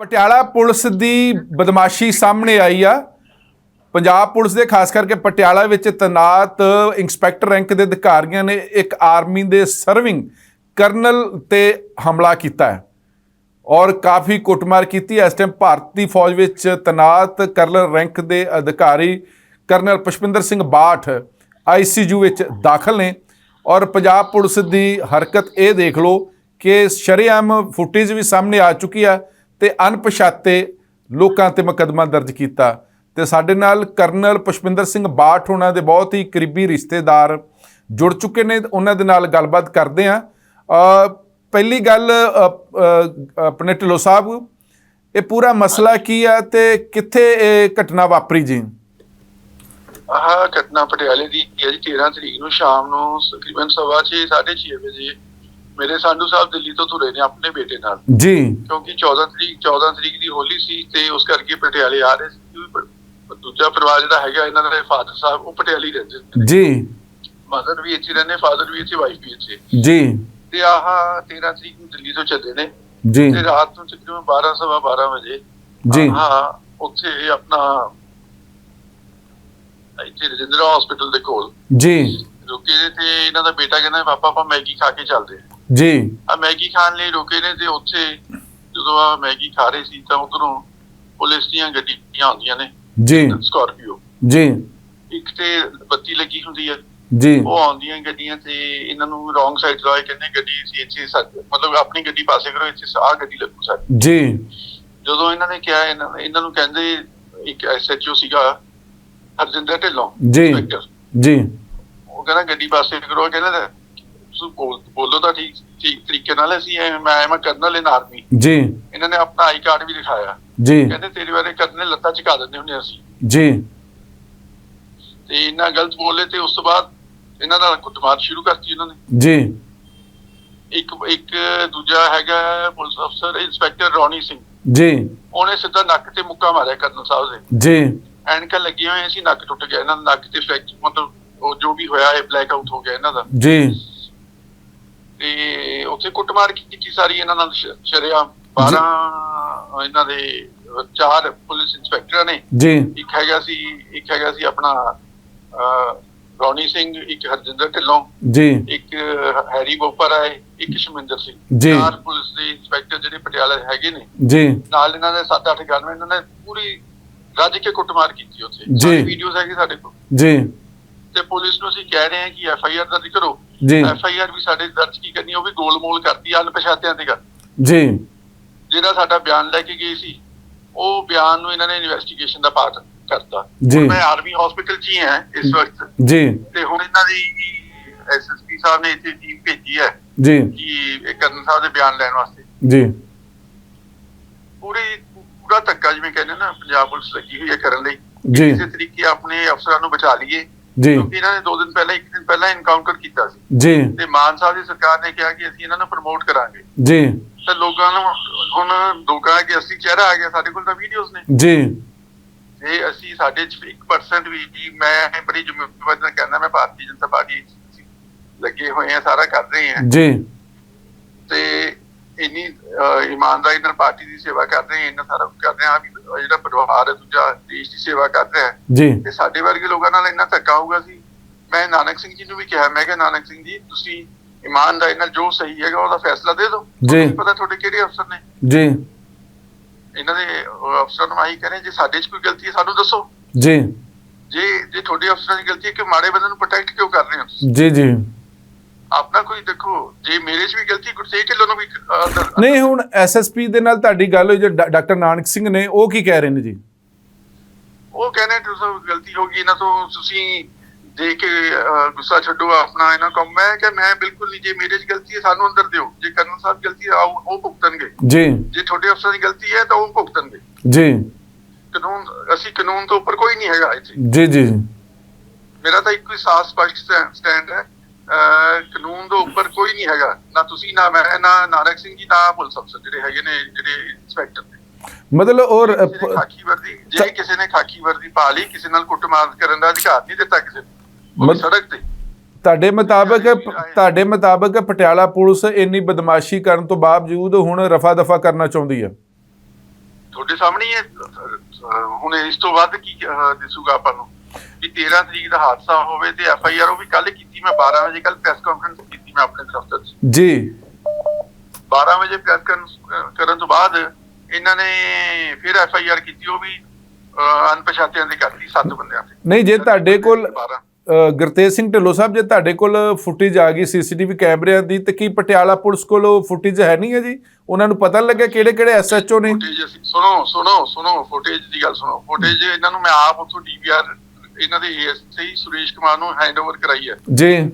Patiala police ਦੀ ਬਦਮਾਸ਼ੀ ਸਾਹਮਣੇ ਆਈ ਆ ਪੰਜਾਬ ਪੁਲਿਸ ਦੇ, ਖਾਸ ਕਰਕੇ ਪਟਿਆਲਾ ਵਿੱਚ ਤੈਨਾਤ ਇੰਸਪੈਕਟਰ ਰੈਂਕ ਦੇ ਅਧਿਕਾਰੀਆਂ ਨੇ ਇੱਕ ਆਰਮੀ ਦੇ ਸਰਵਿੰਗ ਕਰਨਲ ਤੇ ਹਮਲਾ ਕੀਤਾ ਹੈ ਔਰ ਕਾਫੀ ਕੁੱਟਮਾਰ ਕੀਤੀ ਹੈ। ਇਸ ਟਾਈਮ ਭਾਰਤੀ ਫੌਜ ਵਿੱਚ ਤੈਨਾਤ ਕਰਨਲ ਰੈਂਕ ਦੇ ਅਧਿਕਾਰੀ ਕਰਨਲ ਪੁਸ਼ਪਿੰਦਰ ਸਿੰਘ ਬਾਠ ਆਈਸੀਯੂ ਵਿੱਚ ਦਾਖਲ ਨੇ ਔਰ ਪੰਜਾਬ ਪੁਲਿਸ ਦੀ ਹਰਕਤ ਇਹ ਦੇਖ ਲਓ ਕਿ ਸ਼ਰੇਆਮ ਫੁਟੇਜ ਵੀ ਸਾਹਮਣੇ ਆ ਚੁੱਕੀ ਹੈ ਤੇ ਅਣਪਛਾਤੇ ਲੋਕਾਂ ਤੇ ਮੁਕੱਦਮਾ ਦਰਜ ਕੀਤਾ ਤੇ ਸਾਡੇ ਨਾਲ ਕਰਨਲ ਪੁਸ਼ਪਿੰਦਰ ਸਿੰਘ ਬਾਠ ਉਹਨਾਂ ਦੇ ਬਹੁਤ ਹੀ ਕਰੀਬੀ ਰਿਸ਼ਤੇਦਾਰ ਜੁੜ ਚੁੱਕੇ ਨੇ ਉਹਨਾਂ ਦੇ ਨਾਲ ਗੱਲਬਾਤ ਕਰਦੇ ਆ ਪਹਿਲੀ ਗੱਲ ਆਪਣੇ ਢਿੱਲੋਂ ਸਾਹਿਬ ਇਹ ਪੂਰਾ ਮਸਲਾ ਕੀ ਆ ਤੇ ਕਿੱਥੇ ਇਹ ਘਟਨਾ ਵਾਪਰੀ ਜੀ? ਆਹ ਘਟਨਾ ਪਟਿਆਲੇ ਦੀ ਹੈ ਜੀ 13 ਤਰੀਕ ਨੂੰ ਸ਼ਾਮ ਨੂੰ ਤਕਰੀਬਨ ਸਵਾ ਛੇ, ਸਾਢੇ 6:30 ਵਜੇ ਮੇਰੇ ਸੰਧੂ ਸਾਹਿਬ ਦਿੱਲੀ ਤੋਂ ਤੁਰੇ ਨੇ ਆਪਣੇ ਬੇਟੇ ਨਾਲ। ਜੀ। ਕਿਉਂਕਿ 14 ਤਰੀਕ 14 ਤਰੀਕ ਦੀ ਹੋਲੀ ਸੀ ਤੇ ਉਸ ਕਰਕੇ ਪਟਿਆਲੇ ਆ ਰਹੇ ਸੀ ਦੂਜਾ ਪਰਿਵਾਰ ਜਿਹੜਾ ਹੈਗਾ ਇਹਨਾਂ ਦੇ ਫਾਦਰ ਸਾਹਿਬ ਉਹ ਪਟਿਆਲੇ ਰਹਿੰਦੇ ਨੇ। ਜੀ। ਮਦਰ ਵੀ ਇੱਥੇ ਰਹਿੰਦੇ ਫਾਦਰ ਵੀ ਇੱਥੇ ਵਾਈਫ ਵੀ ਇੱਥੇ। ਜੀ। ਤੇ ਆਹ 13 ਤਰੀਕ ਨੂੰ ਦਿੱਲੀ ਤੋਂ ਚੱਲੇ ਨੇ। ਜੀ। ਤੇ ਰਾਤ ਨੂੰ ਤਕਰੀਬਨ 12 ਸਵਾ 12 ਵਜੇ ਜੀ। ਹਾਂ ਉੱਥੇ ਆਪਣਾ ਇੱਥੇ ਰਜਿੰਦਰਾ ਹਸਪੀਟਲ ਦੇ ਕੋਲ ਜੀ। ਰੁਕੇ ਤੇ ਇਹਨਾਂ ਦਾ ਬੇਟਾ ਕਹਿੰਦਾ ਪਾਪਾ ਆਪਾਂ ਮੈਗੀ ਖਾ ਕੇ ਚੱਲਦੇ ਹਾਂ। ਜੀ। ਆ ਮੈਗੀ ਖਾਣ ਲਈ ਰੁਕੇ ਨੇ ਤੇ ਉੱਥੇ ਜਦੋਂ ਆ ਮੈਗੀ ਖਾ ਰਹੇ ਸੀ ਤਾਂ ਉਧਰੋਂ ਪੁਲਿਸ ਦੀਆਂ ਗੱਡੀਆਂ ਆਉਂਦੀਆਂ ਨੇ। ਜੀ। ਸਕਾਰਪੀਓ ਜੀ। ਇੱਕ ਤੇ ਬੱਤੀ ਲੱਗੀ ਹੁੰਦੀ ਹੈ ਜੀ। ਉਹ ਆਉਂਦੀਆਂ ਗੱਡੀਆਂ ਤੇ ਇਹਨਾਂ ਨੂੰ ਰੋਂਗ ਸਾਈਡ ਆਏ ਕਹਿੰਦੇ ਗੱਡੀ ਸੀ ਇੱਥੇ ਮਤਲਬ ਆਪਣੀ ਗੱਡੀ ਪਾਸੇ ਕਰੋ ਇੱਥੇ ਆ ਗੱਡੀ ਲੱਗੂ ਸਾਡੀ। ਜੀ। ਜਦੋਂ ਇਹਨਾਂ ਨੇ ਕਿਹਾ ਇਹਨਾਂ ਨੂੰ ਕਹਿੰਦੇ ਇੱਕ ਐਸਐਚਓ ਸੀਗਾ ਹਰਜਿੰਦਰ ਢਿੱਲੋਂ। ਜੀ। ਜੀ। ਉਹ ਕਹਿੰਦਾ ਗੱਡੀ ਪਾਸੇ ਕਰੋ ਕਹਿੰਦਾ ਤੁਸੀਂ ਬੋਲ- ਤਾਂ ਠੀਕ ਠੀਕ ਤਰੀਕੇ ਨਾਲ ਅਸੀਂ ਐਂ- ਮੈਂ ਮੈਂ ਕਰਨਲ ਇਨ ਆਰਮੀ ਜੀ। ਇਹਨਾਂ ਨੇ ਆਪਣਾ ਆਈ ਕਾਰਡ ਵੀ ਦਿਖਾਇਆ ਜੀ। ਕਹਿੰਦੇ ਤੇਰੇ ਬਾਰੇ ਕਰਨੇ ਲੱਤਾਂ ਝੁਕਾ ਦਿੰਦੇ ਹੁੰਦੇ ਅਸੀਂ। ਜੀ। ਤੇ ਇਹਨਾਂ ਗਲਤ ਬੋਲੇ ਤੇ ਉਸ ਤੋਂ ਬਾਅਦ ਇਹਨਾਂ ਦਾ ਕੁੱਟਮਾਰ ਸ਼ੁਰੂ ਕਰਤੀ ਇਹਨਾਂ ਨੇ। ਜੀ। ਇੱਕ ਇੱਕ ਦੂਜਾ ਹੈਗਾ ਪੁਲਿਸ ਅਫਸਰ ਇੰਸਪੈਕਟਰ ਰੌਣੀ ਸਿੰਘ। ਜੀ। ਉਹਨੇ ਸਿੱਧਾ ਨੱਕ ਤੇ ਮੁੱਕਾ ਮਾਰਿਆ ਕਰਨਲ ਸਾਹਿਬ ਦੇ। ਜੀ। ਐਨਕਾਂ ਲੱਗੀਆਂ ਹੋਈਆਂ ਸੀ ਨੱਕ ਟੁੱਟ ਗਿਆ ਇਹਨਾਂ ਦਾ। ਨੱਕ ਤੇ ਫ੍ਰੈਕਚਰ ਮਤਲਬ ਉਹ ਜੋ ਵੀ ਹੋਇਆ ਇਹ ਬਲੈਕ ਆਊਟ ਹੋ ਗਿਆ ਇਹਨਾਂ ਦਾ। ਜੀ। ਤੇ ਉੱਥੇ ਕੁੱਟਮਾਰ ਕੀਤੀ ਸਾਰੀ ਇਹਨਾਂ ਨਾਲ ਸ਼- ਸ਼ਰੇਆਮ? 12 ਇਹਨਾਂ ਦੇ ਚਾਰ ਪੁਲਿਸ ਇੰਸਪੈਕਟਰਾਂ ਨੇ। ਜੀ। ਇੱਕ ਹੈਗਾ ਸੀ ਇੱਕ ਹੈਗਾ ਸੀ ਆਪਣਾ ਰੌਣੀ ਸਿੰਘ ਇੱਕ ਹਰਜਿੰਦਰ ਢਿੱਲੋਂ। ਜੀ। ਇੱਕ ਹੈਰੀ ਬੋਪਰ ਹੈ ਇੱਕ ਸ਼ਮਿੰਦਰ ਸਿੰਘ। ਚਾਰ ਪੁਲਿਸ ਦੇ ਇੰਸਪੈਕਟਰ ਜਿਹੜੇ ਪਟਿਆਲਾ ਦੇ ਹੈਗੇ ਨੇ। ਜੀ। ਨਾਲ ਇਹਨਾਂ ਦੇ 7-8 ਗਨਮੈਨ ਇਹਨਾਂ ਨੇ ਪੂਰੀ ਰੱਜ ਕੇ ਕੁੱਟਮਾਰ ਕੀਤੀ ਉੱਥੇ। ਵੀਡੀਓਜ਼ ਹੈਗੀ ਸਾਡੇ ਕੋਲ। ਜੀ। ਤੇ ਪੁਲਿਸ ਨੂੰ ਅਸੀਂ ਕਹਿ ਰਹੇ ਹਾਂ ਕਿ ਐਫ ਆਈ ਆਰ ਦਰਜ ਕਰੋ। ਜੀ। ਐਫ ਆਈ ਆਰ ਵੀ ਸਾਡੇ ਦਰਜ ਕੀ ਕਰਨੀ ਉਹ ਵੀ ਗੋਲਮੋਲ ਕਰਤੀ ਅਣਪਛਾਤਿਆਂ ਤੇ ਕਰ ਜੀ। ਜਿਹੜਾ ਸਾਡਾ ਬਿਆਨ ਲੈ ਕੇ ਗਏ ਸੀ ਉਹ ਬਿਆਨ ਨੂੰ ਇਹਨਾਂ ਨੇ ਇਨਵੈਸਟੀਗੇਸ਼ਨ ਦਾ ਪਾਰਟ ਕਰਤਾ। ਜੀ। ਮੈਂ ਆਰਮੀ ਹਸਪੀਟਲ 'ਚ ਹੀ ਹਾਂ ਇਸ ਵਕਤ। ਜੀ। ਤੇ ਹੁਣ ਇਹਨਾਂ ਦੀ ਐਸਐਸਪੀ ਸਾਹਿਬ ਨੇ ਇੱਥੇ ਟੀਮ ਭੇਜੀ ਹੈ ਜੀ। ਕਿ ਇਹ ਕਰਨ ਸਾਹਿਬ ਦੇ ਬਿਆਨ ਲੈਣ ਵਾਸਤੇ। ਜੀ। ਪੂਰੀ ਪੂਰਾ ਧੱਕਾ ਜਿਵੇਂ ਕਹਿੰਦੇ ਨਾ ਪੰਜਾਬ ਪੁਲਿਸ ਲੱਗੀ ਹੋਈ ਹੈ ਕਰਨ ਲਈ। ਜੀ। ਕਿਸੇ ਤਰੀਕੇ ਆਪਣੇ ਅਫਸਰਾਂ ਨੂੰ ਬਚਾ ਲਈਏ। ਜੀ। ਕਿਉਂਕਿ ਇਹਨਾਂ ਨੇ ਦੋ ਦਿਨ ਪਹਿਲਾਂ ਇੱਕ ਦਿਨ ਪਹਿਲਾਂ ਇਨਕਾਊਂਟਰ ਕੀਤਾ ਸੀ। ਜੀ। ਤੇ ਮਾਨ ਸਾਹਿਬ ਦੀ ਸਰਕਾਰ ਨੇ ਕਿਹਾ ਕਿ ਅਸੀਂ ਇਹਨਾਂ ਨੂੰ ਪ੍ਰਮੋਟ ਕਰਾਂਗੇ। ਜੀ। ਤੇ ਲੋਕਾਂ ਨੂੰ ਹੁਣ ਲੋਕਾਂ ਕਿ ਅਸੀਂ ਚਿਹਰਾ ਆ ਗਿਆ ਸਾਡੇ ਕੋਲ ਤਾਂ ਵੀਡੀਓਜ਼ ਨੇ। ਜੀ। ਜੇ ਅਸੀਂ ਸਾਡੇ ਚ 1% ਵੀ ਜੀ ਮੈਂ ਬੜੀ ਜ਼ਿੰਮੇਵਾਰੀ ਨਾਲ ਕਹਿੰਦਾ ਮੈਂ ਭਾਰਤੀ ਜਨਤਾ ਪਾਰਟੀ ਲੱਗੇ ਹੋਏ ਆ ਸਾਰਾ ਕਰ ਰਹੇ ਆ। ਜੀ। ਤੇ ਇੰਨੀ ਇਮਾਨਦਾਰੀ ਨਾਲ ਪਾਰਟੀ ਦੀ ਸੇਵਾ ਕਰ ਰਹੇ ਆ ਇੰਨਾ ਸਾਰਾ ਕੁਝ ਕਰ ਰਹੇ ਆ ਵੀ ਜਿਹੜਾ ਪਰਿਵਾਰ ਹੈ ਦੂਜਾ ਦੇਸ਼ ਦੀ ਸੇਵਾ ਕਰ ਰਿਹਾ ਹੈ ਜੀ। ਤੇ ਸਾਡੇ ਵਰਗੇ ਲੋਕਾਂ ਨਾਲ ਇੰਨਾ ਧੱਕਾ ਹੋਊਗਾ ਸੀ ਮੈਂ ਨਾਨਕ ਸਿੰਘ ਜੀ ਨੂੰ ਵੀ ਕਿਹਾ ਮੈਂ ਕਿਹਾ ਨਾਨਕ ਸਿੰਘ ਜੀ ਤੁਸੀਂ ਇਮਾਨਦਾਰੀ ਨਾਲ ਜੋ ਸਹੀ ਹੈਗਾ ਉਹਦਾ ਫੈਸਲਾ ਦੇ ਦਿਓ। ਜੀ। ਪਤਾ ਤੁਹਾਡੇ ਕਿਹੜੇ ਅਫਸਰ ਨੇ। ਜੀ। ਇਹਨਾਂ ਦੇ ਅਫਸਰਾਂ ਨੂੰ ਆਹੀ ਕਰੇ ਜੇ ਸਾਡੇ 'ਚ ਕੋਈ ਗਲਤੀ ਹੈ ਸਾਨੂੰ ਦੱਸੋ। ਜੀ। ਜੇ ਜੇ ਤੁਹਾਡੇ ਅਫਸਰਾਂ ਦੀ ਗਲਤੀ ਹੈ ਕਿ ਮਾੜੇ ਬੰਦੇ ਨੂੰ ਪ੍ਰੋਟੈਕਟ ਕਿਉਂ ਕਰ ਰਹੇ ਹੋ? ਜੀ ਜੀ। ਆਪਣਾ ਕੋਈ ਦੇਖੋ ਜੇ ਮੇਰੇ 'ਚ ਵੀ ਗਲਤੀ ਗੁਰਸੇਵ ਢਿੱਲੋਂ ਨੂੰ ਵੀ ਨਹੀਂ ਹੁਣ ਐਸਐਸਪੀ ਦੇ ਨਾਲ ਤੁਹਾਡੀ ਗੱਲ ਹੋਈ ਜੋ ਡਾਕਟਰ ਨਾਨਕ ਸਿੰਘ ਨੇ ਉਹ ਕੀ ਕਹਿ ਰਹੇ ਨੇ ਜੀ? ਉਹ ਕਹਿੰਦੇ ਤੁਸੀਂ ਗਲਤੀ ਹੋ ਗਈ ਇਹਨਾਂ ਤੋਂ ਤੁਸੀਂ ਦੇ ਕੇ ਗੁੱਸਾ ਛੱਡੋ ਆਪਣਾ ਇਹਨਾਂ ਕੰਮ। ਮੈਂ ਕਿ ਮੈਂ ਬਿਲਕੁਲ ਨਹੀਂ ਜੇ ਮੇਰੇ 'ਚ ਗਲਤੀ ਹੈ ਸਾਨੂੰ ਅੰਦਰ ਦਿਓ। ਜੇ ਕਰਨਲ ਸਾਹਿਬ ਗਲਤੀ ਹੈ ਉਹ ਭੁਗਤਣਗੇ। ਜੀ। ਜੇ ਤੁਹਾਡੇ ਅਫਸਰਾਂ ਦੀ ਗਲਤੀ ਹੈ ਤਾਂ ਉਹ ਭੁਗਤਣਗੇ। ਜੀ। ਕਾਨੂੰਨ ਅਸੀਂ ਕਾਨੂੰਨ ਤੋਂ ਉੱਪਰ ਕੋਈ ਨਹੀਂ ਹੈਗਾ ਇੱਥੇ। ਜੀ ਜੀ। ਮੇਰਾ ਤਾਂ ਇੱਕੋ ਹੀ ਸਾਫ਼ ਸਪਸ਼ਟ ਸਟੈ- ਸਟੈਂਡ ਹੈ। ਕਾਨੂੰਨ ਤੋਂ ਉੱਪਰ ਕੋਈ ਨਹੀਂ ਹੈਗਾ। ਨਾ ਤੁਸੀਂ ਨਾ ਮੈਂ ਨਾ ਨਾਨਕ ਸਿੰਘ ਜੀ ਨਾ ਪੁਲਿਸ ਅਫਸਰ ਜਿਹੜੇ ਹੈਗੇ ਨੇ ਜਿਹੜੇ ਇੰਸਪੈਕਟਰ ਨੇ। ਮਤਲਬ ਔਰ ਖਾਕੀ ਵਰਦੀ ਜੇ ਕਿਸੇ ਨੇ ਖਾਕੀ ਵਰਦੀ ਪਾ ਲਈ ਕਿਸੇ ਨਾਲ ਕੁੱਟਮਾਰ ਕਰਨ ਦਾ ਅਧਿਕਾਰ ਨਹੀਂ ਦਿੱਤਾ ਕਿਸੇ ਨੂੰ ਸੜਕ ਤੇ। ਤੁਹਾਡੇ ਮੁਤਾਬਕ ਤੁਹਾਡੇ ਮੁਤਾਬਕ ਪਟਿਆਲਾ ਪੁਲਿਸ ਇੰਨੀ ਬਦਮਾਸ਼ੀ ਕਰਨ ਤੋਂ ਬਾਵਜੂਦ ਹੁਣ ਰਫਾ ਦਫਾ ਕਰਨਾ ਚਾਹੁੰਦੀ ਹੈ? ਤੁਹਾਡੇ ਸਾਹਮਣੇ ਹੁਣ ਇਸ ਤੋਂ ਵੱਧ ਕੀ ਦਿਸੂਗਾ ਆਪਾਂ ਨੂੰ? ਵੀ 13 ਤਰੀਕ ਦਾ ਹਾਦਸਾ ਹੋਵੇ ਤੇ ਐਫ ਆਈ ਆਰ ਉਹ ਵੀ ਕੱਲ ਕੀਤੀ ਮੈਂ 12 ਵਜੇ ਕੱਲ ਪ੍ਰੈਸ ਕਾਨਫਰੰਸ ਕੀਤੀ ਮੈਂ ਆਪਣੇ ਦਫ਼ਤਰ 'ਚ। ਜੀ। 12 ਵਜੇ ਪ੍ਰੈਸ ਕਰਨ ਤੋਂ ਬਾਅਦ ਇਹਨਾਂ ਨੇ ਫਿਰ ਐਫ ਆਈ ਆਰ ਕੀਤੀ ਉਹ ਵੀ ਅਣਪਛਾਤਿਆਂ ਦੀ ਕਰਤੀ ਸੱਤ ਬੰਦਿਆਂ ਤੇ ਨਹੀਂ ਜੇ ਤੁਹਾਡੇ ਕੋਲ 12 ਅ, ਗੁਰਤੇਜ ਸਿੰਘ ਢਿੱਲੋਂ ਸਾਹਿਬ ਜੇ ਤੁਹਾਡੇ ਕੋਲ ਫੁਟੇਜ ਆ ਗਈ ਸੀਸੀਟੀਵੀ ਕੈਮਰਿਆਂ ਦੀ ਤੇ ਕੀ ਪਟਿਆਲਾ ਪੁਲਿਸ ਕੋਲ ਉਹ ਫੁਟੇਜ ਹੈ ਨਹੀਂ ਹੈ ਜੀ? ਉਹਨਾਂ ਨੂੰ ਪਤਾ ਲੱਗਿਆ ਕਿਹੜੇ ਕਿਹੜੇ ਐਸਐਚਓ ਨੇ? ਸੁਣੋ ਸੁਣੋ ਸੁਣੋ ਫੁਟੇਜ ਦੀ ਗੱਲ ਸੁਣੋ। ਫੁਟੇਜ ਇਹਨਾਂ ਨੂੰ ਮੈਂ ਆਪ ਉੱਥੋਂ ਡੀਵੀਆਰ ਇਹਨਾਂ ਦੇ ਏਐਸਆਈ ਸੁਰੇਸ਼ ਕੁਮਾਰ ਨੂੰ ਹੈਂਡਓਵਰ ਕਰਾਈ ਹੈ। ਜੀ।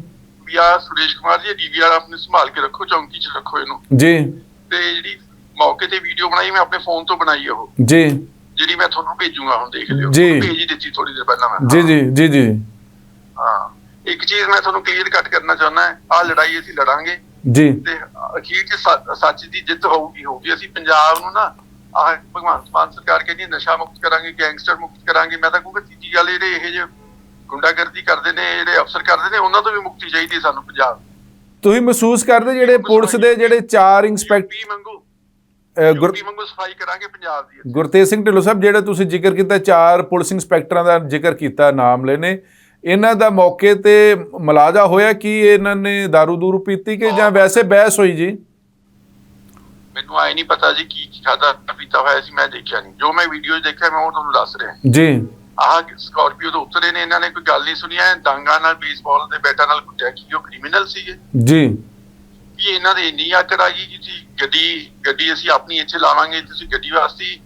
ਵੀ ਆ ਸੁਰੇਸ਼ ਕੁਮਾਰ ਜੀ ਡੀਵੀਆਰ ਆਪਣੇ ਸੰਭਾਲ ਕੇ ਰੱਖੋ ਚੌਂਕੀ 'ਚ ਰੱਖੋ ਇਹਨੂੰ। ਜੀ। ਤੇ ਜਿਹੜੀ ਮੌਕੇ ਤੇ ਵੀਡੀਓ ਬਣਾਈ ਮੈਂ ਆਪਣੇ ਫੋਨ ਤੋਂ ਬਣਾਈ ਉਹ। ਜੀ। ਜਿਹੜੀ ਮੈਂ ਤੁਹਾਨੂੰ ਭੇਜੂਗਾ ਹੁਣ ਦੇਖ ਲਿਓ। ਜੀ। ਭੇਜ ਦਿੱਤੀ ਥੋੜੀ ਦੇਰ ਪਹਿਲਾਂ ਮੈਂ। ਜੀ ਜੀ ਜੀ ਜੀ। ਹਾਂ। ਇੱਕ ਚੀਜ਼ ਮੈਂ ਤੁਹਾਨੂੰ ਕਲੀਅਰ ਕੱਟ ਕਰਨਾ ਚਾਹੁੰਦਾ ਆ ਲੜਾਈ ਅਸੀਂ ਲੜਾਂਗੇ। ਜੀ। ਤੇ ਅਖੀਰ 'ਚ ਸੱਚ ਦੀ ਜਿੱਤ ਹੋਊਗੀ ਹੋਊਗੀ। ਅਸੀਂ ਪੰਜਾਬ ਨੂੰ ਨਾ ਆਹ ਭਗਵਾਨ ਮਾਨ ਸਰਕਾਰ ਕਹਿੰਦੀ ਨਸ਼ਾ ਮੁਕਤ ਕਰਾਂਗੇ ਗੈਂਗਸਟਰ ਮੁਕਤ ਕਰਾਂਗੇ। ਮੈਂ ਤਾਂ ਕਹੂੰਗਾ ਤੀਜੀ ਗੱਲ ਜਿਹੜੇ ਇਹ ਜੇ ਗੁੰਡਾਗਰਦੀ ਕਰਦੇ ਨੇ ਜਿਹੜੇ ਅਫਸਰ ਕਰਦੇ ਨੇ ਉਹਨਾਂ ਤੋਂ ਵੀ ਮੁਕਤੀ ਚਾਹੀਦੀ ਹੈ ਸਾਨੂੰ ਪੰਜਾਬ ਤੁਸੀਂ ਮਹਿਸੂਸ ਕਰਦੇ ਜਿਹੜੇ ਪੁਲਿਸ ਦੇ ਜਿਹੜੇ ਚਾਰ ਇੰਸਪੈਕਟਰ ਯੂਪੀ ਮੰਗੂ। ਗੁਰ ਯੂਪੀ ਮੰਗੂ ਸਫ਼ਾਈ ਕਰਾਂਗੇ ਪੰਜਾਬ ਦੀ ਗੁਰਤੇਜ ਸਿੰਘ ਢਿੱਲੋਂ ਸਾਹਿਬ ਜਿਹੜਾ ਤੁਸੀਂ ਜ਼ਿਕਰ ਕੀਤਾ ਚਾਰ ਪੁਲਿਸ ਇੰਸਪੈਕਟਰਾਂ ਦਾ ਜ਼ਿਕਰ ਕੀਤਾ ਨਾਮ ਲੈਨੇ ਇਹਨਾਂ ਦਾ ਮੌਕੇ ਤੇ ਮਲਾਜਾ ਹੋਇਆ ਕਿ ਇਹਨਾਂ ਨੇ दारू ਦੂਰੂ ਪੀਤੀ ਕਿ ਜਾਂ ਵੈਸੇ ਬਹਿਸ ਹੋਈ ਜੀ? ਮੈਨੂੰ ਆਈ ਨਹੀਂ ਪਤਾ ਜੀ ਕੀ ਕੀ ਖਾਦਾ ਪੀਤਾ ਹੋਇਆ ਸੀ ਮੈਂ ਦੇਖਿਆ ਨਹੀਂ। ਜੋ ਮੈਂ ਵੀਡੀਓ ਦੇਖਿਆ ਮੈਂ ਉਹ ਤੁਹਾਨੂੰ ਦੱਸ ਰਿਹਾ। ਜੀ। ਆਹ ਸਕਾਰਪੀਓ ਤੋਂ ਉਤਰੇ ਨੇ ਇਹਨਾਂ ਨੇ ਕੋਈ ਗੱਲ ਨਹੀਂ ਸੁਣੀ ਐ ਡਾਂਗਾ ਨਾਲ ਬੇਸਬਾਲ ਦੇ ਬੈਟਾਂ ਨਾਲ ਕੁੱਟਿਆ ਕੀ ਉਹ ਕ੍ਰਿਮੀਨਲ ਸੀਗੇ? ਜੀ। ਕੀ ਇਹਨਾਂ ਦੇ ਇੰਨੀ ਆਕੜ ਆ ਗਈ ਕਿ ਜੀ ਗੱਡੀ ਗੱਡੀ ਅਸੀਂ ਆਪਣੀ ਇੱਥੇ ਲਾਵਾਂਗੇ ਤੁਸੀਂ ਗੱਡੀ ਵਾਸਤੇ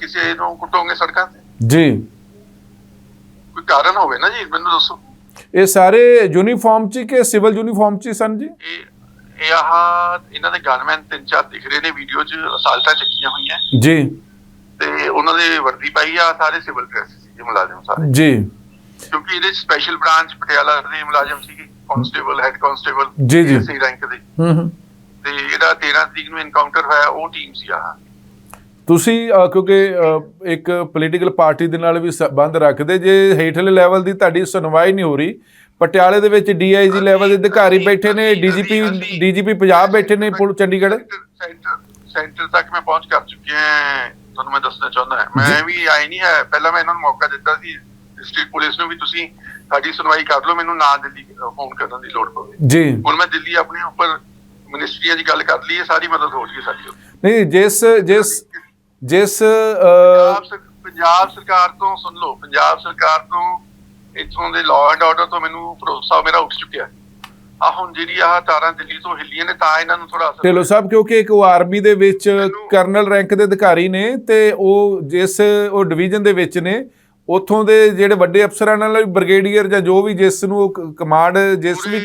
ਕਿਸੇ ਨੂੰ ਕੁੱਟੋਗੇ ਸੜਕਾਂ ਤੇ? ਜੀ। ਕੋਈ ਕਾਰਨ ਹੋਵੇ ਨਾ ਜੀ ਮੈਨੂੰ ਦੱਸੋ। ਇਹ ਸਾਰੇ ਯੂਨੀਫਾਰਮ ਚ ਕਿ ਸਿਵਲ ਯੂਨੀਫਾਰਮ ਚ ਸਨ ਜੀ? ਇਹ ਇਹ ਆਹ ਇਹਨਾਂ ਦੇ ਗਨਮੈਨ ਤਿੰਨ ਚਾਰ ਦਿਖ ਰਹੇ ਨੇ ਵੀਡੀਓ 'ਚ ਅਸਾਲਟਾਂ ਚੱਕੀਆਂ ਹੋਈਆਂ। ਜੀ। ਤੇ ਉਹਨਾਂ ਦੇ ਵਰਦੀ ਪਾਈ ਆ ਸਾਰੇ ਸਿਵਲ ਡਰੈਸ ਸੀ ਮੁਲਾਜ਼ਮ ਸਾਰੇ। ਜੀ। ਕਿਉਂਕਿ ਇਹਦੇ ਸਪੈਸ਼ਲ ਬ੍ਰਾਂਚ ਪਟਿਆਲਾ ਦੇ ਮੁਲਾਜ਼ਮ ਸੀਗੇ ਕਾਂਸਟੇਬਲ ਹੈੱਡ ਕਾਂਸਟੇਬਲ ਜੀ, ਜੀ। ਇਸੇ ਰੈਂਕ ਦੇ। ਹੂੰ ਹੂੰ। ਤੇ ਜਿਹੜਾ 13 ਤਰੀਕ ਨੂੰ ਐਨਕਾਊਂਟਰ ਹੋਇਆ ਉਹ ਟੀਮ ਸੀ ਆਹ। ਤੁਸੀਂ ਕਿਉਂਕਿ ਇੱਕ ਪੋਲੀਟੀਕਲ ਪਾਰਟੀ ਦੇ ਨਾਲ ਵੀ ਸੰਬੰਧ ਰੱਖਦੇ ਜੇ ਹੇਠਲੇ ਲੈਵਲ ਦੀ ਤੁਹਾਡੀ ਸੁਣਵਾਈ ਨਹੀਂ ਹੋ ਰਹੀ ਪਟਿਆਲੇ ਦੇ ਵਿੱਚ ਡੀਆਈਜੀ ਲੈਵਲ ਦੇ ਅਧਿਕਾਰੀ ਬੈਠੇ ਨੇ ਡੀਜੀਪੀ ਡੀਜੀਪੀ ਪੰਜਾਬ ਬੈਠੇ ਨੇ ਪੁਲ ਚੰਡੀਗੜ੍ਹ। ਸੈਂਟਰ ਤੱਕ ਮੈਂ ਪਹੁੰਚ ਕਰ ਚੁੱਕਿਆ ਹਾਂ। ਤੁਹਾਨੂੰ ਮੈਂ ਦੱਸਣਾ ਚਾਹੁੰਦਾ ਮੈਂ ਵੀ ਆਈ ਨਹੀਂ ਹੈ। ਪਹਿਲਾਂ ਮੈਂ ਇਹਨਾਂ ਨੂੰ ਮੌਕਾ ਦਿੱਤਾ ਸੀ। ਡਿਸਟ੍ਰਿਕਟ ਪੁਲਿਸ ਨੂੰ ਵੀ ਤੁਸੀਂ ਸਾਡੀ ਸੁਣਵਾਈ ਕਰ ਲਓ। ਮੈਨੂੰ ਨਾ ਦਿੱਲੀ ਫੋਨ ਕਰਨ ਦੀ ਲੋੜ ਪਵੇ। ਜੀ। ਹੁਣ ਮੈਂ ਦਿੱਲੀ ਆਪਣੇ ਉੱਪਰ ਮਿਨਿਸਟਰੀਆਂ ਦੀ ਗੱਲ ਕਰ ਲਈ ਹੈ। ਸਾਰੀ ਮਦਦ ਹੋ ਹੈ ਸਾਡੀ। ਨਹੀਂ ਜਿਸ ਜਿਸ ਜਿਸ ਪੰਜਾਬ ਸਰਕਾਰ ਤੋਂ ਸੁਣ ਲਓ। ਪੰਜਾਬ ਸਰਕਾਰ ਤੋਂ ਇੱਥੋਂ ਦੇ ਲਾਅ ਐਂਡ ਆਰਡਰ ਤੋਂ ਮੈਨੂੰ ਭਰੋਸਾ ਮੇਰਾ ਉੱਠ ਚੁੱਕਿਆ। ਆ ਹੁਣ ਜਿਹੜੀ ਆਹ ਤਾਰਾਂ ਦਿੱਲੀ ਤੋਂ ਹਿੱਲੀਆਂ ਨੇ ਤਾਂ ਇਹਨਾਂ ਨੂੰ ਥੋੜਾ ਅਸਰ ਢਿੱਲੋਂ ਸਾਹਿਬ ਕਿਉਂਕਿ ਇੱਕ ਉਹ ਆਰਮੀ ਦੇ ਵਿੱਚ ਕਰਨਲ ਰੈਂਕ ਦੇ ਅਧਿਕਾਰੀ ਨੇ ਤੇ ਉਹ ਜਿਸ ਉਹ ਡਿਵੀਜ਼ਨ ਦੇ ਵਿੱਚ ਨੇ ਉਥੋਂ ਦੇ ਜਿਹੜੇ ਵੱਡੇ ਅਫਸਰਾਂ ਨਾਲ ਬ੍ਰਿਗੇਡੀਅਰ ਜਾਂ ਜੋ ਵੀ ਜਿਸ ਨੂੰ ਕਮਾਂਡ ਜਿਸ ਵੀ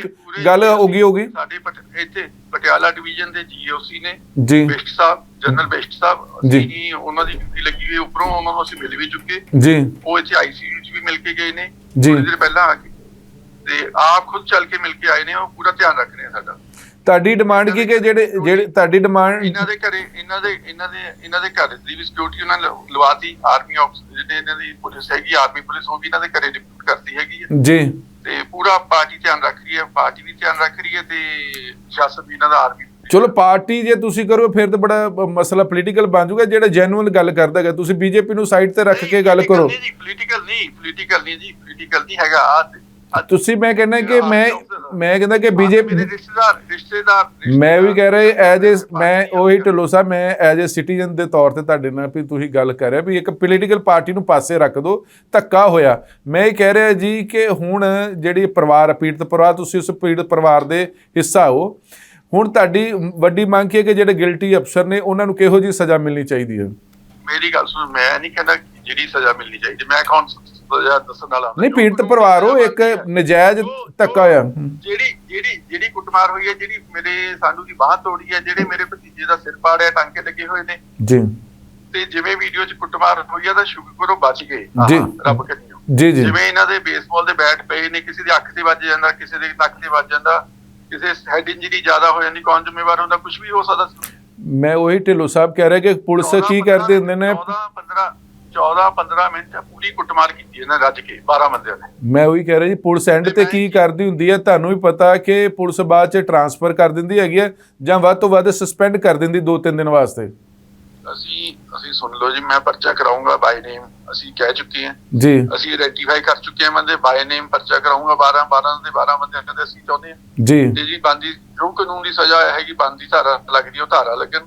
ਗੱਲ ਹੋਗੀ ਹੋਗੀ ਸਾਡੇ ਇੱਥੇ ਪਟਿਆਲਾ ਡਿਵੀਜ਼ਨ ਦੇ ਜੀਓਸੀ ਨੇ ਜੀ। ਬੇਸਟ ਸਾਹਿਬ ਜਨਰਲ ਬੇਸਟ ਸਾਹਿਬ ਜੀ। ਉਹਨਾਂ ਦੀ ਡਿਊਟੀ ਲੱਗੀ ਹੋਈ ਉੱਪਰੋਂ ਉਹਨਾਂ ਨੂੰ ਅਸੀਂ ਮਿਲ ਵੀ ਚੁੱਕੇ। ਜੀ। ਉਹ ਇੱਥੇ ਆਈਸੀਯੂ 'ਚ ਵੀ ਮਿਲ ਕੇ ਗਏ ਨੇ। ਜੀ। ਥੋੜੀ ਦੇਰ ਪਹਿਲਾਂ ਆ ਕੇ ਤੇ ਆਪ ਖੁਦ ਚੱਲ ਕੇ ਮਿਲ ਕੇ ਆਏ ਨੇ ਉਹ ਪੂਰਾ ਧਿਆਨ ਰੱਖ ਰਹੇ ਆ ਸਾਡਾ। ਤੁਹਾਡੀ ਡਿਮਾਂਡ ਕੀ ਕਿ ਜਿਹੜੇ ਜਿਹੜੇ ਤੁਹਾਡੀ ਡਿਮਾਂਡ ਇਹਨਾਂ ਦੇ ਘਰੇ ਇਹਨਾਂ ਦੇ ਇਹਨਾਂ ਦੇ ਇਹਨਾਂ ਦੇ ਘਰ ਦੀ ਵੀ ਸਿਕਿਉਰਿਟੀ ਉਹਨਾਂ ਨੇ ਲਵਾਤੀ ਆਰਮੀ ਆਫਿਸ ਜਿਹੜੇ ਇਹਨਾਂ ਦੀ ਪੁਲਿਸ ਹੈਗੀ ਆਰਮੀ ਪੁਲਿਸ ਉਹ ਵੀ ਇਹਨਾਂ ਦੇ ਘਰੇ ਰਿਪੋਰਟ ਕਰਦੀ ਹੈਗੀ ਹੈ। ਜੀ। ਤੇ ਪੂਰਾ ਪਾਰਟੀ ਧਿਆਨ ਰੱਖ ਰਹੀ ਹੈ ਪਾਰਟੀ ਵੀ ਧਿਆਨ ਰੱਖ ਰਹੀ ਹੈ ਤੇ ਸਿਆਸਤ ਵੀ ਇਹਨਾਂ ਦਾ ਆਰਮੀ ਚਲੋ ਪਾਰਟੀ ਜੇ ਤੁਸੀਂ ਕਰੋ ਫਿਰ ਤਾਂ ਬੜਾ ਮਸਲਾ ਪੋਲੀਟੀਕਲ ਬਣ ਜਾਊਗਾ ਜਿਹੜਾ ਜੈਨੂਅਲ ਗੱਲ ਕਰਦਾ ਹੈਗਾ। ਤੁਸੀਂ ਬੀਜੇਪੀ ਨੂੰ ਸਾਈਡ ਤੇ ਰੱਖ ਕੇ ਗੱਲ ਕਰੋ। ਨਹੀਂ ਜੀ ਪੋਲੀਟੀਕਲ ਨਹੀਂ ਪੋਲੀਟੀਕਲ ਨਹੀਂ ਜੀ ਪੋਲੀਟੀਕਲ ਨਹੀਂ ਹੈਗਾ। ਤੁਸੀਂ ਮੈਂ ਕਹਿੰਦਾ ਕਿ ਮੈਂ ਮੈਂ ਕਹਿੰਦਾ ਕਿ ਬੀਜੇਪੀ ਰਿਸ਼ਤੇਦਾਰ ਰਿਸ਼ਤੇਦਾਰ ਮੈਂ ਵੀ ਕਹਿ ਰਿਹਾ ਐਜ ਏ ਮੈਂ ਉਹੀ ਢਿੱਲੋਂ ਸਾਹਿਬ ਮੈਂ ਐਜ ਏ ਸਿਟੀਜ਼ਨ ਦੇ ਤੌਰ ਤੇ ਤੁਹਾਡੇ ਨਾਲ ਵੀ ਤੁਸੀਂ ਗੱਲ ਕਰ ਰਿਹਾ ਵੀ ਇੱਕ ਪੋਲੀਟੀਕਲ ਪਾਰਟੀ ਨੂੰ ਪਾਸੇ ਰੱਖ ਦਿਓ ਧੱਕਾ ਹੋਇਆ। ਮੈਂ ਇਹ ਕਹਿ ਰਿਹਾ ਜੀ ਕਿ ਹੁਣ ਜਿਹੜੀ ਪਰਿਵਾਰ ਪੀੜਤ ਪਰਿਵਾਰ ਤੁਸੀਂ ਉਸ ਪੀੜਤ ਪਰਿਵਾਰ ਦੇ ਹਿੱਸਾ ਹੋ। ਹੁਣ ਤੁਹਾਡੀ ਵੱਡੀ ਮੰਗ ਕੀ ਹੈ ਕਿ ਜਿਹੜੇ ਗਿਲਟੀ ਅਫਸਰ ਨੇ ਉਹਨਾਂ ਨੂੰ ਕਿਹੋ ਜੀ ਸਜ਼ਾ ਮਿਲਣੀ ਚਾਹੀਦੀ ਹੈ? ਮੇਰੀ ਗੱਲ ਸੁਣ ਮੈਂ ਨਹੀਂ ਕਹਿੰਦਾ ਜਿਹੜੀ ਸਜ਼ਾ ਮਿਲਣੀ ਚਾਹੀਦੀ ਮੈਂ ਕੌਣ ਸਜ਼ਾ ਦੱਸਣ ਵਾਲਾ। ਨਹੀਂ ਪੀੜਤ ਪਰਿਵਾਰ ਹੋ ਸਜ਼ਾ ਇੱਕ। ਨਜਾਇਜ਼ ਧੱਕਾ ਹੋਇਆ ਜਿਹੜੀ ਜਿਹੜੀ ਜਿਹੜੀ ਕੁੱਟਮਾਰ ਹੋਈ ਹੈ ਜਿਹੜੀ ਮੇਰੇ ਸਾਨੂ ਦੀ ਬਾਹ ਤੋੜੀ ਹੈ ਜਿਹੜੇ ਮੇਰੇ ਭਤੀਜੇ ਦਾ ਸਿਰ ਪਾੜਿਆ ਟਾਂਕੇ ਲੱਗੇ ਹੋਏ ਨੇ। ਜੀ। ਤੇ ਜਿਵੇਂ ਵੀਡੀਓ 'ਚ ਕੁੱਟਮਾਰ ਹੋਈ ਆ ਤਾਂ ਸ਼ੁਕਰ ਕਰੋ ਬਚ ਗਏ। ਜੀ। ਰੱਬ ਕਰੀਓ ਜੀ ਜੀ। ਜਿਵੇਂ ਇਹਨਾਂ ਦੇ ਬੇਸਬਾਲ ਦੇ ਬੈਟ ਪਏ ਨੇ ਕਿਸੇ ਦੀ ਅੱਖ ਤੇ ਵੱਜ ਜਾਂਦਾ ਕਿਸੇ ਦੇ ਨੱਕ ਤੇ ਵੱਜ ਜਾਂਦਾ ਕਿਸੇ ਹੈਡ ਇੰਜਰੀ ਜ਼ਿਆਦਾ ਹੋ ਜਾਂਦੀ ਕੌਣ ਜ਼ਿੰਮੇਵਾਰ ਹੁੰਦਾ ਕੁਝ ਵੀ ਹੋ ਸਕਦਾ। ਮੈਂ ਉਹੀ ਢਿੱਲੋਂ ਸਾਹਿਬ ਕਹਿ ਰਿਹਾ ਕਿ ਪੁਲਿਸ 14 ਕੀ ਕਰਦੇ ਹੁੰਦੇ ਨੇ? 14 15 14 15 ਮਿੰਟ ਪੂਰੀ ਕੁੱਟਮਾਰ ਕੀਤੀ ਇਹਨਾਂ ਰੱਜ ਕੇ 12 ਬੰਦਿਆਂ ਨੇ। ਮੈਂ ਉਹੀ ਕਹਿ ਰਿਹਾ ਜੀ ਪੁਲਿਸ ਐਂਡ ਤੇ ਕੀ ਕਰਦੀ ਹੁੰਦੀ ਹੈ ਤੁਹਾਨੂੰ ਵੀ ਪਤਾ ਕਿ ਪੁਲਿਸ ਬਾਅਦ ਚ ਟਰਾਂਸਫਰ ਕਰ ਦਿੰਦੀ ਹੈਗੀ ਹੈ ਜਾਂ ਵੱਧ ਤੋਂ ਵੱਧ ਸਸਪੈਂਡ ਕਰ ਦਿੰਦੀ ਦੋ ਤਿੰਨ ਦਿਨ ਵਾਸਤੇ। ਅਸੀਂ ਅਸੀਂ ਸੁਣ ਲਓ ਜੀ ਮੈਂ ਪਰਚਾ ਕਰਾਉਂਗਾ ਬਾਈ ਨੇਮ ਅਸੀਂ ਕਹਿ ਚੁੱਕੇ ਹਾਂ। ਜੀ। ਅਸੀਂ ਆਈਡੈਂਟੀਫਾਈ ਕਰ ਚੁੱਕੇ ਹਾਂ ਬੰਦੇ ਬਾਈ ਨੇਮ ਪਰਚਾ ਕਰਾਉਂਗਾ 12 12 ਦੇ 12 ਬੰਦਿਆਂ ਕਹਿੰਦੇ ਅਸੀਂ ਚਾਹੁੰਦੇ ਹਾਂ। ਜੀ। ਤੇ ਜੀ ਬੰਦੀ ਜੋ ਕਾਨੂੰਨ ਦੀ ਸਜ਼ਾ ਹੈਗੀ ਬੰਦੀ ਧਾਰਾ ਲੱਗਦੀ ਉਹ ਧਾਰਾ ਲੱਗਣ।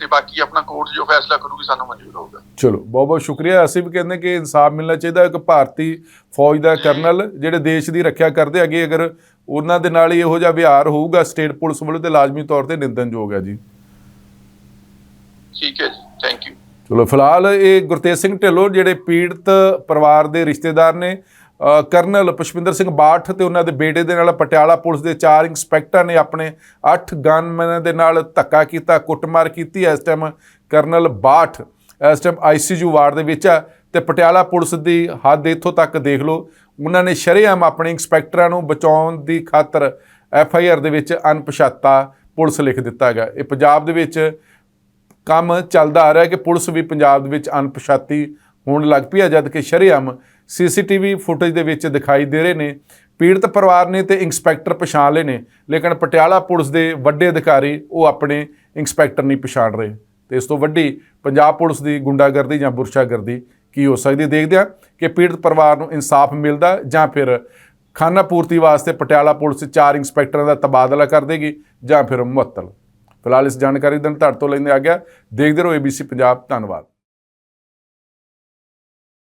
ਤੇ ਬਾਕੀ ਆਪਣਾ ਕੋਰਟ ਜੋ ਫੈਸਲਾ ਕਰੂਗੀ ਸਾਨੂੰ ਮਨਜ਼ੂਰ ਹੋਊਗਾ। ਚਲੋ ਬਹੁਤ ਬਹੁਤ ਸ਼ੁਕਰੀਆ। ਅਸੀਂ ਵੀ ਕਹਿੰਦੇ ਕਿ ਇਨਸਾਫ ਮਿਲਣਾ ਚਾਹੀਦਾ ਇੱਕ ਭਾਰਤੀ ਫੌਜ ਦਾ ਕਰਨਲ ਜਿਹੜੇ ਦੇਸ਼ ਦੀ ਰੱਖਿਆ ਕਰਦੇ ਹੈਗੇ ਅਗਰ ਉਹਨਾਂ ਦੇ ਨਾਲ ਹੀ ਇਹੋ ਜਿਹਾ ਵਿਹਾਰ ਹੋਊਗਾ ਸਟੇਟ ਪੁਲਿਸ ਵੱਲੋਂ ਤੇ ਲਾਜ਼ਮੀ ਤੌਰ ਤੇ ਨਿੰਦਨਯੋਗ ਹੈ ਜੀ। ਠੀਕ ਹੈ ਜੀ। ਥੈਂਕ ਯੂ ਚਲੋ, ਫਿਲਹਾਲ ਇਹ ਗੁਰਤੇਜ ਸਿੰਘ ਢਿੱਲੋਂ ਜਿਹੜੇ ਪੀੜਤ ਪਰਿਵਾਰ ਦੇ ਰਿਸ਼ਤੇਦਾਰ ਨੇ ਕਰਨਲ ਪੁਸ਼ਪਿੰਦਰ ਸਿੰਘ ਬਾਠ ਤੇ ਉਹਨਾਂ ਦੇ ਬੇਟੇ ਦੇ ਨਾਲ ਪਟਿਆਲਾ ਪੁਲਿਸ ਦੇ ਚਾਰ ਇੰਸਪੈਕਟਰ ਨੇ ਆਪਣੇ 8 ਗਨਮੈਨਾਂ ਦੇ ਨਾਲ ਧੱਕਾ ਕੀਤਾ, ਕੁੱਟਮਾਰ ਕੀਤੀ ਇਸ ਟਾਈਮ ਕਰਨਲ ਬਾਠ। ਇਸ ਟਾਈਮ ਆਈਸੀਯੂ ਵਾਰਡ ਦੇ ਵਿੱਚ ਆ ਤੇ ਪਟਿਆਲਾ ਪੁਲਿਸ ਦੀ ਹੱਦ ਇੱਥੋਂ ਤੱਕ ਦੇਖ ਲਓ, ਉਹਨਾਂ ਨੇ ਸ਼ਰੇਆਮ ਆਪਣੇ ਇੰਸਪੈਕਟਰਾਂ ਨੂੰ ਬਚਾਉਣ ਦੀ ਖਾਤਰ ਐਫ ਆਈ ਆਰ ਦੇ ਵਿੱਚ ਅਣਪਛਾਤਾ ਪੁਲਿਸ ਲਿਖ ਦਿੱਤਾ ਗਿਆ। ਇਹ ਪੰਜਾਬ ਦੇ ਵਿੱਚ ਕੰਮ ਚੱਲਦਾ ਆ ਰਿਹਾ ਕਿ ਪੁਲਿਸ ਵੀ ਪੰਜਾਬ ਦੇ ਵਿੱਚ ਅਣਪਛਾਤੀ ਹੋਣ ਲੱਗ ਪਈ ਹੈ, ਜਦ ਕਿ ਸ਼ਰੇਆਮ ਸੀਸੀਟੀਵੀ ਫੁਟੇਜ ਦੇ ਵਿੱਚ ਦਿਖਾਈ ਦੇ ਰਹੇ ਨੇ। ਪੀੜਤ ਪਰਿਵਾਰ ਨੇ ਤੇ ਇੰਸਪੈਕਟਰ ਪਛਾਣ ਲਏ ਨੇ, ਲੇਕਿਨ ਪਟਿਆਲਾ ਪੁਲਿਸ ਦੇ ਵੱਡੇ ਅਧਿਕਾਰੀ ਉਹ ਆਪਣੇ ਇੰਸਪੈਕਟਰ ਨਹੀਂ ਪਛਾਣ ਰਹੇ। ਤੇ ਇਸ ਤੋਂ ਵੱਡੀ ਪੰਜਾਬ ਪੁਲਿਸ ਦੀ ਗੁੰਡਾਗਰਦੀ ਜਾਂ ਬੁਰਸ਼ਾਗਰਦੀ ਕੀ ਹੋ ਸਕਦੀ ਹੈ? ਦੇਖਦੇ ਹਾਂ ਕਿ ਪੀੜਤ ਪਰਿਵਾਰ ਨੂੰ ਇਨਸਾਫ ਮਿਲਦਾ ਜਾਂ ਫਿਰ ਖਾਨਾ ਪੂਰਤੀ ਵਾਸਤੇ ਪਟਿਆਲਾ ਪੁਲਿਸ ਚਾਰ ਇੰਸਪੈਕਟਰਾਂ ਦਾ ਤਬਾਦਲਾ ਕਰ ਦੇਗੀ ਜਾਂ ਫਿਰ ਮੁਅੱਤਲ। ਫਿਲਹਾਲ ਇਸ ਜਾਣਕਾਰੀ ਦਿਨ ਤੁਹਾਡੇ ਤੋਂ ਲੈਂਦੇ ਆ ਗਿਆ। ਦੇਖਦੇ ਰਹੋ ABC ਪੰਜਾਬ ਧੰਨਵਾਦ।